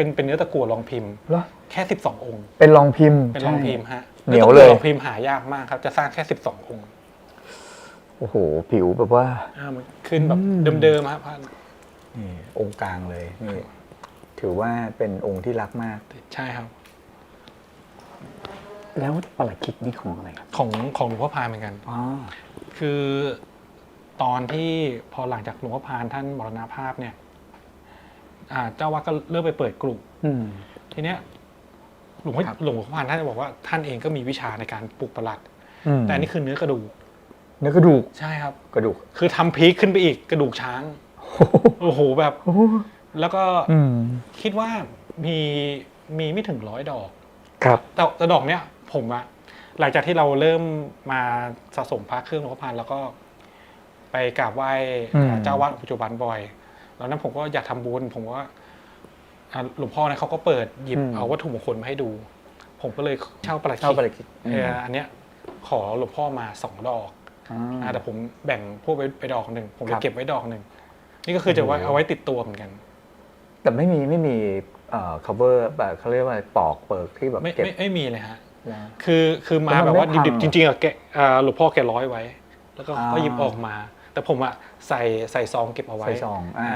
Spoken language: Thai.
เป็นเป็นเนื้อตะกั่วรองพิมพ์ เหรอแค่ 12 องค์ เป็นรองพิมพ์เป็นรองพิมพ์ใช่ ฮะเหนียวเลยตะกั่รองพิมพ์หายากมากครับจะสร้างแค่ 12 องค์โอ้โห ผิวแบบว่า อ่ามันขึ้นแบบอืม เดิมๆครับท่านนี่องค์กลางเลยนี่ถือว่าเป็นองค์ที่รักมาก ใช่ครับ แล้วประหลัดขิกนี่ของอะไรครับของของหลวงพ่อพายเหมือนกัน อ๋อคือตอนที่พอหลังจากหลวงพ่อพานท่านมรณภาพเนี่ย อ่าเจ้าวัดก็เริ่มไปเปิดกลุ่มอืมทีเนี้ยหลวงพ่อครับหลวงพ่อพานท่านจะบอกว่าท่านเองก็มีวิชาในการปลูกประหลัดอืมแต่อันนี้คือเนื้อกระดูก เนื้อกระดูกใช่ครับ กระดูก คือทำพีคขึ้นไปอีกกระดูกช้างโอ้โหแบบโอ้โหแล้วก็อืมคิดว่ามีมีไม่ถึงร้อยดอก ครับ แต่แต่ดอกเนี้ยผมอะหลังจากที่เราเริ่มมาสะสมพระเครื่องหลวงพ่อพันแล้วก็ ไปกราบไหว้อืมเจ้าวัดปัจจุบันบ่อย แล้วนั้นผมก็อยากทำบุญผมว่าอ่าหลวงพ่อเนี่ยเขาก็เปิดหยิบเอาวัตถุมงคลมาให้ดู ผมก็เลยเช่าประหลัดเช่าประหลัขิดกขิกเอออันเนี้ยขอหลวงพ่อมาสองดอกอ่าอ่าแต่ผมแบ่งพวกไว้ไปดอกหนึ่งผมครัจะบเก็บไว้ดอกหนึ่งนี่ก็คือจะไว้โอ้โหเอาไว้ติดตัวเหมือนกัน แต่ไม่มีไม่มีเอ่อ cover แบบเขาเรียกว่าปอกเปิกที่แบบไม่เก็บไม่ไม่มีเลยฮะนะคือคือมาแล้วมันแบบว่าไม่พังดิบเหรอๆจริงๆอะแกะอ่าหลวงพ่อแกร้อยไว้ แล้วก็อ่าก็หยิบออกมา แต่ผมอะใส่ใส่ซองเก็บเอาไว้ใส่ซองอ่า